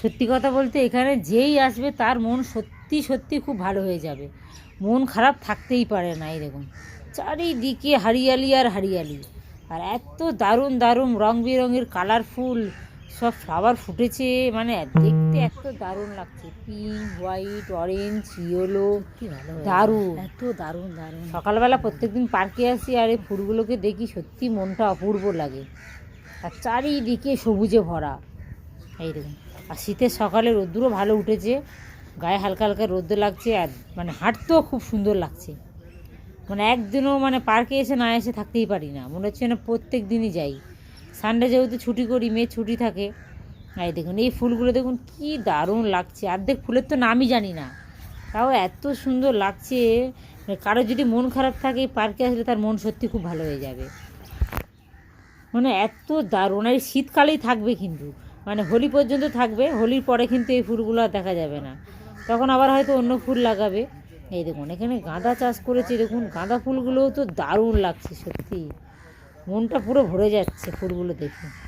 সত্যি কথা বলতে এখানে যেই আসবে তার মন সত্যি সত্যি খুব ভালো হয়ে যাবে। মন খারাপ থাকতেই পারে না এরকম চারিদিকে হারিয়ালি আর হারিয়ালি। আর এত দারুণ দারুণ রং বেরঙের কালারফুল সব ফ্লাওয়ার ফুটেছে। মানে দেখতে এত দারুণ লাগছে। পিঙ্ক হোয়াইট অরেঞ্জ ইয়েলো দারুণ। এত দারুণ দারুণ। সকালবেলা প্রত্যেকদিন পার্কে আসি আর এই ফুলগুলোকে দেখি সত্যি মনটা অপূর্ব লাগে। আর চারিদিকে সবুজে ভরা। এই দেখুন আর শীতের সকালে রোদ্দুরও ভালো উঠেছে, গায়ে হালকা হালকা রোদ্দ লাগছে আর মানে হাঁটতেও খুব সুন্দর লাগছে। মানে একদিনও মানে পার্কে এসে না এসে থাকতেই পারি না, মনে হচ্ছে না প্রত্যেক দিনই যাই। সানডে যেহেতু ছুটি করি মেয়ে ছুটি থাকে, এই দেখুন, এই ফুলগুলো দেখুন কি দারুণ লাগছে। অর্ধেক ফুলের তো নামই জানি না, তাও এত সুন্দর লাগছে। কারও যদি মন খারাপ থাকে পার্কে আসলে তার মন সত্যি খুব ভালো হয়ে যাবে। মানে এত দারুণ, আর শীতকালেই থাকবে কিন্তু। মানে হোলি পর্যন্ত থাকবে, হোলির পরে কিন্তু এই ফুলগুলো আর দেখা যাবে না। তখন আবার হয়তো অন্য ফুল লাগাবে। এই দেখুন, এখানে গাঁদা চাষ করেছি, দেখুন, গাঁদা ফুলগুলোও তো দারুণ লাগছে সত্যি। মনটা পুরো ভরে যাচ্ছে ফুলগুলো দেখে।